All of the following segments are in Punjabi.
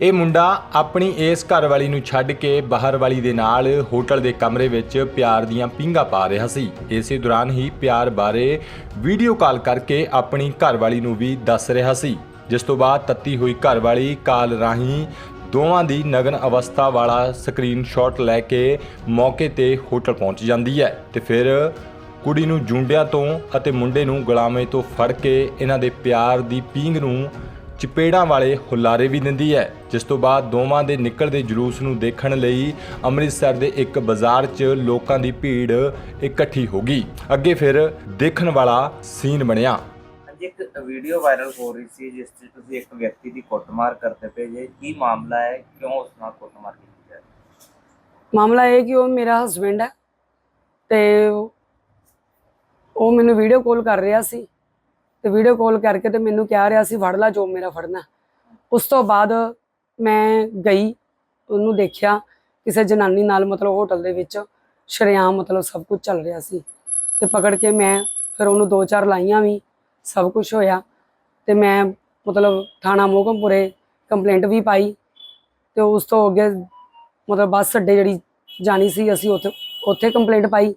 ਇਹ ਮੁੰਡਾ ਆਪਣੀ ਇਸ ਘਰਵਾਲੀ ਨੂੰ ਛੱਡ ਕੇ ਬਾਹਰ ਵਾਲੀ ਦੇ ਨਾਲ ਹੋਟਲ ਦੇ ਕਮਰੇ ਵਿੱਚ ਪਿਆਰ ਦੀਆਂ ਪਿੰਗਾ ਪਾ ਰਿਹਾ ਸੀ। ਇਸੇ ਦੌਰਾਨ ਹੀ ਪਿਆਰ ਬਾਰੇ ਵੀਡੀਓ ਕਾਲ ਕਰਕੇ ਆਪਣੀ ਘਰਵਾਲੀ ਨੂੰ ਵੀ ਦੱਸ ਰਿਹਾ ਸੀ। ਜਿਸ ਤੋਂ ਬਾਅਦ ਤੱਤੀ ਹੋਈ ਘਰਵਾਲੀ ਕਾਲ ਰਾਹੀਂ ਦੋਵਾਂ ਦੀ ਨਗਨ ਅਵਸਥਾ ਵਾਲਾ ਸਕਰੀਨਸ਼ਾਟ ਲੈ ਕੇ ਮੌਕੇ ਤੇ ਹੋਟਲ ਪਹੁੰਚ ਜਾਂਦੀ ਹੈ ਤੇ ਫਿਰ ਕੁੜੀ ਨੂੰ ਜੁੰਡਿਆਂ ਤੋਂ ਅਤੇ ਮੁੰਡੇ ਨੂੰ ਗੁਲਾਮੇ ਤੋਂ ਫੜ ਕੇ ਇਹਨਾਂ ਦੇ ਪਿਆਰ ਦੀ ਪੀਂਘ ਨੂੰ ਚਪੇੜਾਂ ਵਾਲੇ ਹੁਲਾਰੇ ਵੀ ਦਿੰਦੀ ਹੈ ਜਿਸ ਤੋਂ ਬਾਅਦ ਦੋਵਾਂ ਦੇ ਨਿਕਲਦੇ ਜਲੂਸ ਨੂੰ ਦੇਖਣ ਲਈ ਅੰਮ੍ਰਿਤਸਰ ਦੇ ਇੱਕ ਬਾਜ਼ਾਰ 'ਚ ਲੋਕਾਂ ਦੀ ਭੀੜ ਇਕੱਠੀ ਹੋ ਗਈ। ਅੱਗੇ ਫਿਰ ਦੇਖਣ ਵਾਲਾ ਸੀਨ ਬਣਿਆ। ਅੱਜ ਇੱਕ ਵੀਡੀਓ ਵਾਇਰਲ ਹੋ ਰਹੀ ਸੀ ਜਿਸ 'ਚ ਤੁਸੀਂ ਇੱਕ ਵਿਅਕਤੀ ਦੀ ਕੁੱਟਮਾਰ ਕਰਦੇ ਪਏ ਜੇ। ਕੀ ਮਾਮਲਾ ਹੈ? ਕਿਉਂ ਉਸ ਨਾਲ ਕੁੱਟਮਾਰ ਕੀਤੀ ਜਾ ਰਹੀ ਹੈ? ਮਾਮਲਾ ਇਹ ਕਿ ਉਹ ਮੇਰਾ ਹਸਬੈਂਡ ਹੈ ਤੇ ਉਹ ਮੈਨੂੰ ਵੀਡੀਓ ਕਾਲ ਕਰ ਰਿਹਾ ਸੀ। ਤੇ ਵੀਡੀਓ ਕਾਲ ਕਰਕੇ ਤੇ ਮੈਨੂੰ ਕਹਿ ਰਿਹਾ ਸੀ, ਫੜ ਲੈ ਜੋ ਮੇਰਾ ਫੜਨਾ। ਉਸ ਤੋਂ ਬਾਅਦ ਮੈਂ ਗਈ, ਉਹਨੂੰ ਦੇਖਿਆ, ਕਿਸੇ ਜਨਾਨੀ ਨਾਲ ਮਤਲਬ ਹੋਟਲ ਦੇ ਵਿੱਚ ਸ਼ਰੇਆਮ ਮਤਲਬ ਸਭ ਕੁਝ ਚੱਲ ਰਿਹਾ ਸੀ। ਤੇ ਪਕੜ ਕੇ ਮੈਂ ਫਿਰ ਉਹਨੂੰ ਦੋ ਚਾਰ ਲਾਈਆਂ ਵੀ, ਸਭ ਕੁਝ ਹੋਇਆ। ਤੇ ਮੈਂ ਮਤਲਬ ਥਾਣਾ ਮੋਹਕਮਪੁਰੇ ਕੰਪਲੇਂਟ ਵੀ ਪਾਈ। ਤੇ ਉਸ ਤੋਂ ਅੱਗੇ ਮਤਲਬ ਬੱਸ ਅੱਡੇ ਜਿਹੜੀ ਜਾਣੀ ਸੀ, ਅਸੀਂ ਉੱਥੇ ਉੱਥੇ ਕੰਪਲੇਂਟ ਪਾਈ,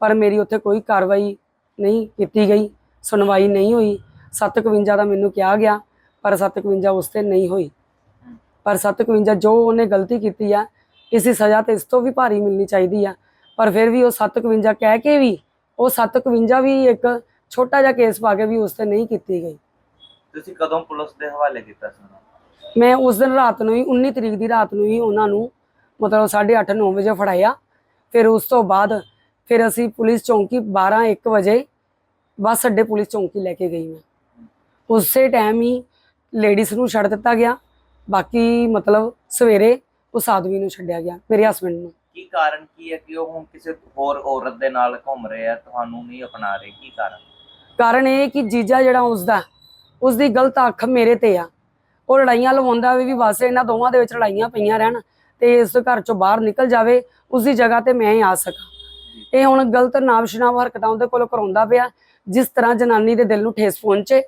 ਪਰ ਮੇਰੀ ਉੱਥੇ ਕੋਈ ਕਾਰਵਾਈ ਨਹੀਂ ਕੀਤੀ ਗਈ। ਸੁਣਵਾਈ ਨਹੀਂ ਹੋਈ। 751 ਦਾ ਮੈਨੂੰ ਕਿਹਾ ਗਿਆ ਪਰ 751 ਉਸ ਤੇ ਨਹੀਂ ਹੋਈ। ਪਰ 751 ਜੋ ਉਹਨੇ ਗਲਤੀ ਕੀਤੀ ਆ ਇਸ ਦੀ ਸਜ਼ਾ ਤੇ ਇਸ ਤੋਂ ਵੀ ਭਾਰੀ ਮਿਲਣੀ ਚਾਹੀਦੀ ਆ। ਪਰ ਫਿਰ ਵੀ ਉਹ 751 ਕਹਿ ਕੇ ਵੀ ਉਹ 751 ਵੀ ਇੱਕ ਛੋਟਾ ਜਿਹਾ ਕੇਸ ਪਾ ਕੇ ਵੀ ਉਸ ਤੇ ਨਹੀਂ ਕੀਤੀ ਗਈ। ਤੁਸੀਂ ਕਦੋਂ ਪੁਲਿਸ ਦੇ ਹਵਾਲੇ ਕੀਤਾ ਸੀ? ਮੈਂ ਉਸ ਦਿਨ ਰਾਤ ਨੂੰ ਹੀ 19 ਤਰੀਕ ਦੀ ਰਾਤ ਨੂੰ ਹੀ ਉਹਨਾਂ ਨੂੰ ਮਤਲਬ 8:30 9 ਵਜੇ ਫੜਾਇਆ। ਫਿਰ ਉਸ ਤੋਂ ਬਾਅਦ ਫਿਰ ਅਸੀਂ ਪੁਲਿਸ ਚੌਂਕੀ 12 1 ਵਜੇ ਬੱਸ ਅੱਡੇ ਪੁਲਿਸ ਚੌਂਕੀ ਲੈ ਕੇ ਗਈ ਮੈਂ। ਉਸੇ ਟਾਈਮ ਹੀ ਲੇਡੀਜ਼ ਨੂੰ ਛੱਡ ਦਿੱਤਾ ਗਿਆ। ਬਾਕੀ ਮਤਲਬ ਸਵੇਰੇ ਉਸ ਆਦਮੀ ਨੂੰ ਛੱਡਿਆ ਗਿਆ ਮੇਰੇ ਹਸਬੰਡ ਨੂੰ। ਕੀ ਕਾਰਨ ਕੀ ਹੈ ਕਿ ਉਹ ਹੁਣ ਕਿਸੇ ਹੋਰ ਔਰਤ ਦੇ ਨਾਲ ਘੁੰਮ ਰਹੇ ਆ ਤੁਹਾਨੂੰ ਨਹੀਂ ਅਪਣਾ ਰਹੇ? ਕੀ ਕਾਰਨ? ਕਾਰਨ ਇਹ ਕਿ ਜੀਜਾ ਜਿਹੜਾ ਉਸਦਾ ਉਸ ਦੀ ਗਲਤ ਅੱਖ ਮੇਰੇ ਤੇ ਆ। ਉਹ ਲੜਾਈਆਂ ਲਵਾਉਂਦਾ ਵੀ ਬਸ ਇਹਨਾਂ ਦੋਵਾਂ ਦੇ ਵਿੱਚ ਲੜਾਈਆਂ ਪਈਆਂ ਰਹਿਣ ਤੇ ਇਸ ਘਰ ਚੋਂ ਬਾਹਰ ਨਿਕਲ ਜਾਵੇ ਉਸ ਦੀ ਜਗ੍ਹਾ ਤੇ ਮੈਂ ਹੀ ਆ ਸਕਾਂ। ਇਹ ਹੁਣ ਗਲਤ ਨਾਮਸ਼ਨਾਮ ਹਰਕਤਾਂ ਉਹਦੇ ਕੋਲੋਂ ਕਰਾਉਂਦਾ ਪਿਆ। ਜਿਸ ਤਰ੍ਹਾਂ ਜਨਾਨੀ ਦੇ ਦਿਲ ਨੂੰ ਠੇਸ ਪਹੁੰਚੇ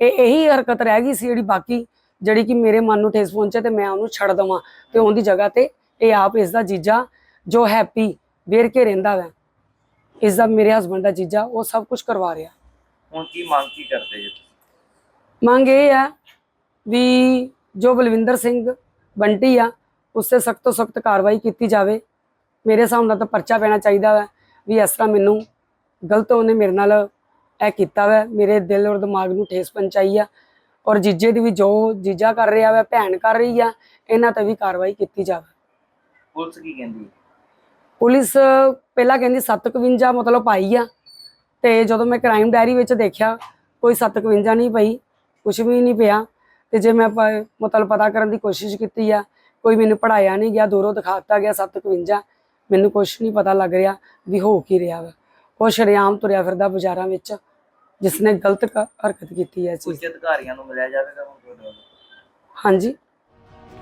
ਇਹ ਇਹੀ ਹਰਕਤ ਰਹਿ ਗਈ ਸੀ ਜਿਹੜੀ ਬਾਕੀ ਜਿਹੜੀ ਕਿ ਮੇਰੇ ਮਨ ਨੂੰ ਠੇਸ ਪਹੁੰਚੇ ਤੇ ਮੈਂ ਉਹਨੂੰ ਛੱਡ ਦਵਾਂ ਤੇ ਉਹਦੀ ਜਗ੍ਹਾ ਤੇ ਇਹ ਆਪ ਇਸ ਦਾ ਜੀਜਾ ਜੋ ਹੈਪੀ ਵੇਰ ਕੇ ਰਹਿੰਦਾ ਵੈ ਇਸ ਦਾ ਮੇਰੇ ਹਸਬੰਡ ਦਾ ਜੀਜਾ ਉਹ ਸਭ ਕੁਝ ਕਰਵਾ ਰਿਹਾ ਹੁਣ ਕੀ ਮੰਗ ਕੀ ਕਰਦੇ ਜੀ? ਮੰਗ ਇਹ ਹੈ ਵੀ ਜੋ ਬਲਵਿੰਦਰ ਸਿੰਘ ਬੰਟੀ ਆ ਉਸ ਤੇ ਸਖਤ ਤੋਂ ਸਖਤ ਕਾਰਵਾਈ ਕੀਤੀ ਜਾਵੇ ਮੇਰੇ ਹਿਸਾਬ ਨਾਲ ਤਾਂ ਪਰਚਾ ਪੈਣਾ ਚਾਹੀਦਾ ਹੈ ਵੀ ਇਸ ਤਰ੍ਹਾਂ ਮੈਨੂੰ ਗਲਤ ਉਹਨੇ ਮੇਰੇ ਨਾਲ ਇਹ ਕੀਤਾ ਵਾ ਮੇਰੇ ਦਿਲ ਔਰ ਦਿਮਾਗ ਨੂੰ ਠੇਸ ਪਹੁੰਚਾਈ ਆ। ਔਰ ਜੀਜੇ ਦੀ ਵੀ ਜੋ ਜੀਜਾ ਕਰ ਰਿਹਾ ਵਾ ਭੈਣ ਕਰ ਰਹੀ ਆ ਇਹਨਾਂ ਤੇ ਵੀ ਕਾਰਵਾਈ ਕੀਤੀ ਜਾਵੇ। ਪੁਲਿਸ ਕੀ ਕਹਿੰਦੀ ਹੈ? ਪੁਲਿਸ ਪਹਿਲਾਂ ਕਹਿੰਦੀ 751 ਮਤਲਬ ਪਾਈ ਆ ਤੇ ਜਦੋਂ ਮੈਂ ਕ੍ਰਾਈਮ ਡਾਇਰੀ ਵਿੱਚ ਦੇਖਿਆ ਕੋਈ 751 ਨਹੀਂ ਪਈ ਕੁਝ ਵੀ ਨਹੀਂ ਪਿਆ। ਤੇ ਜੇ ਮੈਂ ਪ- ਮਤਲਬ ਪਤਾ ਕਰਨ ਦੀ ਕੋਸ਼ਿਸ਼ ਕੀਤੀ ਆ ਕੋਈ ਮੈਨੂੰ ਪੜਾਇਆ ਨਹੀਂ ਗਿਆ ਦੂਰੋਂ ਦਿਖਾਤਾ ਗਿਆ 751 ਮੈਨੂੰ ਕੁਝ ਨਹੀਂ ਪਤਾ ਲੱਗ ਰਿਹਾ ਵੀ ਹੋ ਕੀ ਰਿਹਾ ਵਾ। ਉਹ ਸ਼ਰੇਆਮ ਤੁਰਿਆ ਫਿਰਦਾ ਬਾਜ਼ਾਰਾਂ ਵਿੱਚ। ਜਿਸ ਨੇ ਗਲਤ ਕ- ਹਰਕਤ ਕੀਤੀ ਹੈ ਚੀਜ਼ ਉੱਚ ਅਧਿਕਾਰੀਆਂ ਨੂੰ ਮਿਲਿਆ ਜਾਵੇਗਾ ਹੁਣ ਤੁਹਾਡੇ ਵੱਲੋਂ? ਹਾਂਜੀ।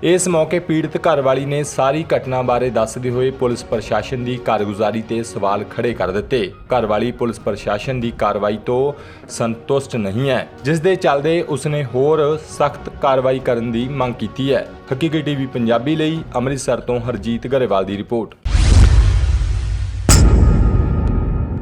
ਇਸ ਮੌਕੇ ਪੀੜਤ ਘਰਵਾਲੀ ਨੇ ਸਾਰੀ ਘਟਨਾ ਬਾਰੇ ਦੱਸਦੇ ਹੋਏ ਪੁਲਿਸ ਪ੍ਰਸ਼ਾਸਨ ਦੀ ਕਾਰਗੁਜ਼ਾਰੀ ਤੇ ਸਵਾਲ ਖੜੇ ਕਰ ਦਿੱਤੇ। ਘਰਵਾਲੀ ਪੁਲਿਸ ਪ੍ਰਸ਼ਾਸਨ ਦੀ ਕਾਰਵਾਈ ਤੋਂ ਸੰਤੁਸ਼ਟ ਨਹੀਂ ਹੈ। ਜਿਸ ਦੇ ਚੱਲਦੇ ਉਸਨੇ ਹੋਰ ਸਖਤ ਕਾਰਵਾਈ ਕਰਨ ਦੀ ਮੰਗ ਕੀਤੀ ਹੈ। ਹਕੀਕੀ ਟੀਵੀ ਪੰਜਾਬੀ ਲਈ ਅੰਮ੍ਰਿਤਸਰ ਤੋਂ ਹਰਜੀਤ ਗਰੇਵਾਲ ਦੀ ਰਿਪੋਰਟ।